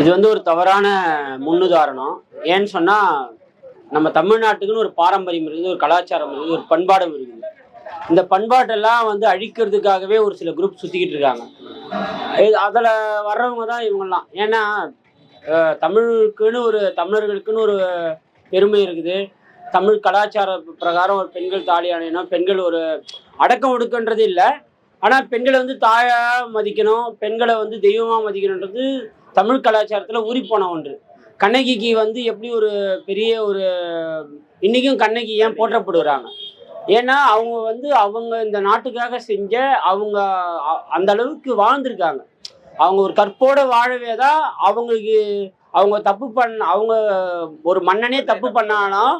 இது வந்து ஒரு தவறான முன்னுதாரணம். ஏன்னு சொன்னா நம்ம தமிழ்நாட்டுக்குன்னு ஒரு பாரம்பரியம் இருக்குது ஒரு கலாச்சாரம் இருக்குது ஒரு பண்பாடும் இருக்குது. இந்த பண்பாட்டெல்லாம் வந்து அழிக்கிறதுக்காகவே ஒரு சில குரூப் சுத்திக்கிட்டு இருக்காங்க. அதில் அதுல வர்றவங்க தான் இவங்கெல்லாம். ஏன்னா தமிழுக்குன்னு ஒரு தமிழர்களுக்குன்னு ஒரு பெருமை இருக்குது. தமிழ் கலாச்சார பிரகாரம் ஒரு பெண்கள் தாலி அணையணும் பெண்கள் ஒரு அடக்கம் ஒடுக்கன்றது இல்லை. ஆனால் பெண்களை வந்து தாயாக மதிக்கணும் பெண்களை வந்து தெய்வமாக மதிக்கணுன்றது தமிழ் கலாச்சாரத்தில் ஊறிப்போன ஒன்று. கண்ணகிக்கு வந்து எப்படி ஒரு பெரிய ஒரு இன்றைக்கும் கண்ணகி ஏன் போற்றப்படுகிறாங்க ஏன்னா அவங்க வந்து அவங்க இந்த நாட்டுக்காக செஞ்ச அவங்க அந்த அளவுக்கு வாழ்ந்திருக்காங்க. அவங்க ஒரு கற்போட வாழவே தான் அவங்களுக்கு அவங்க தப்பு பண்ண அவங்க ஒரு மன்னனே தப்பு பண்ணாலும்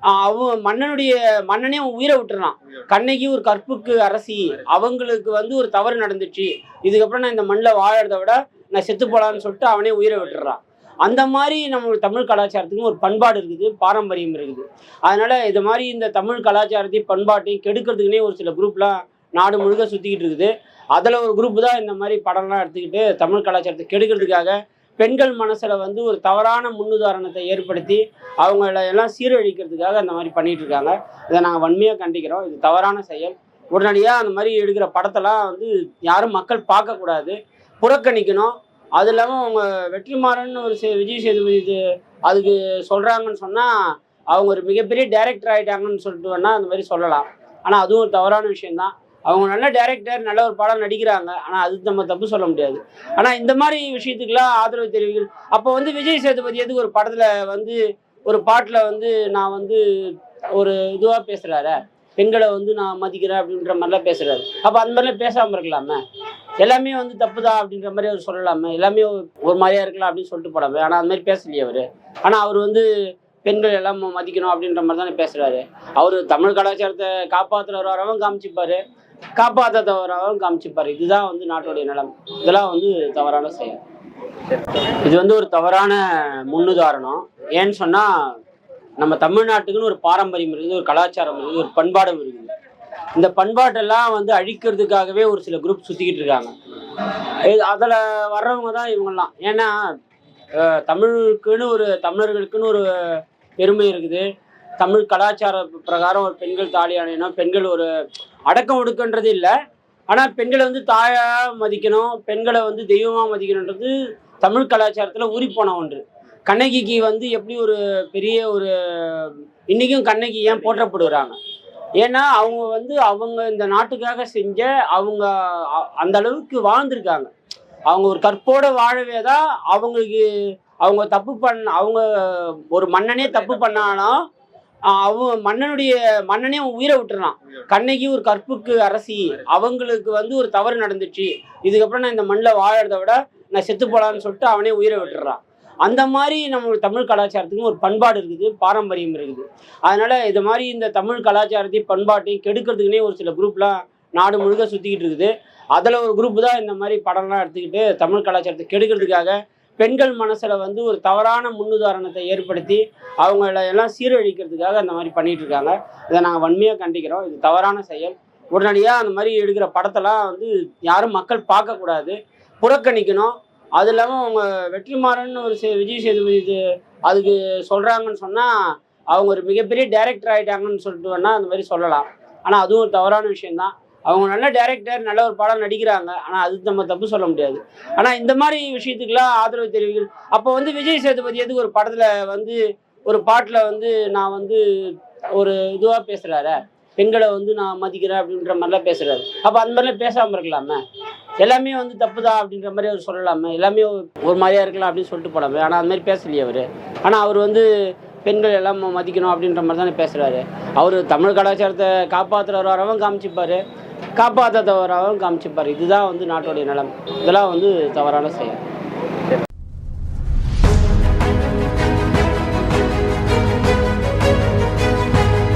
அவங்க மன்னனுடைய மன்னனே அவன் உயிரை விட்டுறான். கண்ணகி ஒரு கற்புக்கு அரசி. அவங்களுக்கு வந்து ஒரு தவறு நடந்துச்சு. இதுக்கப்புறம் நான் இந்த மண்ணில் வாழறத விட நான் செத்து போலான்னு சொல்லிட்டு அவனே உயிரை விட்டுறான் அந்த மாதிரி நம்ம தமிழ் கலாச்சாரத்துக்கும் ஒரு பண்பாடு இருக்குது பாரம்பரியம் இருக்குது. அதனால இது மாதிரி இந்த தமிழ் கலாச்சாரத்தையும் பண்பாட்டையும் கெடுக்கிறதுக்குனே ஒரு சில குரூப்லாம் நாடு முழுக்க சுற்றிக்கிட்டு இருக்குது. அதில் ஒரு குரூப் தான் இந்த மாதிரி படம்லாம் எடுத்துக்கிட்டு தமிழ் கலாச்சாரத்தை கெடுக்கிறதுக்காக பெண்கள் மனசில் வந்து ஒரு தவறான முன்னுதாரணத்தை ஏற்படுத்தி அவங்கள எல்லாம் சீரழிக்கிறதுக்காக அந்த மாதிரி பண்ணிட்டு இருக்காங்க. இதை நாங்கள் வன்மையாக கண்டிக்கிறோம். இது தவறான செயல். உடனடியாக அந்த மாதிரி எடுக்கிற படத்தெல்லாம் வந்து யாரும் மக்கள் பார்க்கக்கூடாது. புறக்கணிக்கணும். அது இல்லாமல் அவங்க வெற்றிமாறன் ஒரு சே- விஜய் சேதுபதி இது அதுக்கு சொல்கிறாங்கன்னு சொன்னால் அவங்க ஒரு மிகப்பெரிய டைரக்டர் ஆகிட்டாங்கன்னு சொல்லிட்டு வேணால் அந்த மாதிரி சொல்லலாம். ஆனால் அதுவும் ஒரு தவறான விஷயம்தான். அவங்க நல்ல டைரக்டர் நல்ல ஒரு படம் நடிக்கிறாங்க. ஆனால் அது நம்ம தப்பு சொல்ல முடியாது. ஆனால் இந்த மாதிரி விஷயத்துக்கெல்லாம் ஆதரவு தெரிவிக்கிறது அப்போ வந்து விஜய் சேதுபதி எதுக்கு ஒரு படத்தில் வந்து ஒரு பாட்டில் வந்து நான் வந்து ஒரு இதுவாக பேசுகிறாரு பெண்களை வந்து நான் மதிக்கிறேன் அப்படின்ற மாதிரிலாம் பேசுகிறாரு அப்போ அந்த மாதிரிலாம் பேசாமல் இருக்கலாமே? எல்லாமே வந்து தப்புதான் அப்படின்ற மாதிரி அவர் சொல்லலாமே. எல்லாமே ஒரு மாதிரியா இருக்கலாம் அப்படின்னு சொல்லிட்டு போடாமல் ஆனால் அந்த மாதிரி பேசலையே அவர். ஆனால் அவர் வந்து பெண்கள் எல்லாம் மதிக்கணும் அப்படின்ற மாதிரி தானே பேசுகிறாரு அவர் தமிழ் கலாச்சாரத்தை காப்பாற்றுறவராகவும் காப்பாற்ற தவறாகவும் காமிச்சிப்பாரு. இதுதான் வந்து நாட்டுடைய நலம். இதெல்லாம் வந்து தவறான செயல். இது வந்து ஒரு தவறான முன்னுதாரணம். ஏன்னு சொன்னால் நம்ம தமிழ்நாட்டுக்குன்னு ஒரு பாரம்பரியம் இருக்குது ஒரு கலாச்சாரம் இருக்குது ஒரு பண்பாடும் இருக்குது. இந்த பண்பாட்டெல்லாம் வந்து அழிக்கிறதுக்காகவே ஒரு சில குரூப் சுற்றிக்கிட்டு இருக்காங்க. அதில் வர்றவங்க தான் இவங்கெல்லாம். ஏன்னா அஹ், தமிழுக்குன்னு ஒரு தமிழர்களுக்குன்னு ஒரு பெருமை இருக்குது. தமிழ் கலாச்சார பிரகாரம் ஒரு பெண்கள் தாலி அணையணும் பெண்கள் ஒரு அடக்கம் ஒடுக்கன்றது இல்லை. ஆனால் பெண்களை வந்து தாயாக மதிக்கணும் பெண்களை வந்து தெய்வமாக மதிக்கணுன்றது தமிழ் கலாச்சாரத்தில் ஊறிப்போன ஒன்று. கண்ணகிக்கு வந்து எப்படி ஒரு பெரிய ஒரு இன்றைக்கும் கண்ணகி ஏன் போற்றப்படுகிறாங்க ஏன்னா அவங்க வந்து அவங்க இந்த நாட்டுக்காக செஞ்ச அவங்க அ- அந்த அளவுக்கு வாழ்ந்திருக்காங்க. அவங்க ஒரு கற்போட வாழவே தான் அவங்களுக்கு அவங்க தப்பு பண்ண அவங்க ஒரு மன்னனே தப்பு பண்ணாலும் அவன் அவங்க மன்னனுடைய மன்னனே அவன் உயிரை விட்டுறான். கண்ணகி ஒரு கற்புக்கு அரசி. அவங்களுக்கு வந்து ஒரு தவறு நடந்துச்சு. இதுக்கப்புறம் நான் இந்த மண்ணில் வாழறத விட நான் செத்து போலான்னு சொல்லிட்டு அவனே உயிரை விட்டுறான். அந்த மாதிரி நம்ம தமிழ் கலாச்சாரத்துக்கும் ஒரு பண்பாடு இருக்குது பாரம்பரியம் இருக்குது. அதனால் இது மாதிரி இந்த தமிழ் கலாச்சாரத்தையும் பண்பாட்டையும் கெடுக்கிறதுக்குனே ஒரு சில குரூப்லாம் நாடு முழுக்க சுற்றிக்கிட்டு இருக்குது. அதில் ஒரு குரூப் தான் இந்த மாதிரி படம்லாம் எடுத்துக்கிட்டு தமிழ் கலாச்சாரத்தை கெடுக்கிறதுக்காக பெண்கள் மனசில் வந்து ஒரு தவறான முன்னுதாரணத்தை ஏற்படுத்தி அவங்கள எல்லாம் சீரழிக்கிறதுக்காக அந்த மாதிரி பண்ணிகிட்டு இருக்காங்க. இதை நாங்கள் வன்மையாக கண்டிக்கிறோம். இது தவறான செயல். உடனடியாக அந்த மாதிரி எடுக்கிற படத்தெல்லாம் வந்து யாரும் மக்கள் பார்க்கக்கூடாது. புறக்கணிக்கணும். அது இல்லாமல் அவங்க வெற்றிமாறன் ஒரு சே- விஜய் சேதுபதி இது அதுக்கு சொல்கிறாங்கன்னு சொன்னால் அவங்க ஒரு மிகப்பெரிய டைரக்டர் ஆகிட்டாங்கன்னு சொல்லிட்டு வேணால் அந்த மாதிரி சொல்லலாம். ஆனால் அதுவும் ஒரு தவறான விஷயம்தான். அவங்க நல்ல டைரக்டர் நல்ல ஒரு படம் நடிக்கிறாங்க. ஆனால் அது நம்ம தப்பு சொல்ல முடியாது. ஆனால் இந்த மாதிரி விஷயத்துக்கெல்லாம் ஆதரவு தெரிவிக்கிறது அப்போ வந்து விஜய் சேதுபதி எதுக்கு ஒரு படத்தில் வந்து ஒரு பாட்டில் வந்து நான் வந்து ஒரு இதுவாக பேசுகிறாரு பெண்களை வந்து நான் மதிக்கிறேன் அப்படின்ற மாதிரிலாம் பேசுகிறாரு அப்போ அந்த மாதிரிலாம் பேசாமல் இருக்கலாமே? எல்லாமே வந்து தப்புதா அப்படின்ற மாதிரி அவர் சொல்லலாமே. எல்லாமே ஒரு மாதிரியா இருக்கலாம் அப்படின்னு சொல்லிட்டு போடாமே ஆனால் அந்த மாதிரி பேசலையே அவர். ஆனால் அவர் வந்து பெண்கள் எல்லாம் மதிக்கணும் அப்படின்ற மாதிரி தானே பேசுகிறாரு அவர் தமிழ் கலாச்சாரத்தை காப்பாற்றுறவராகவும் காமிச்சிப்பார். காப்பாற்றாதவராகவும் காமிச்சிப்பார். இதுதான் வந்து நாட்டுடைய நலம். இதெல்லாம் வந்து தவறான செயல்.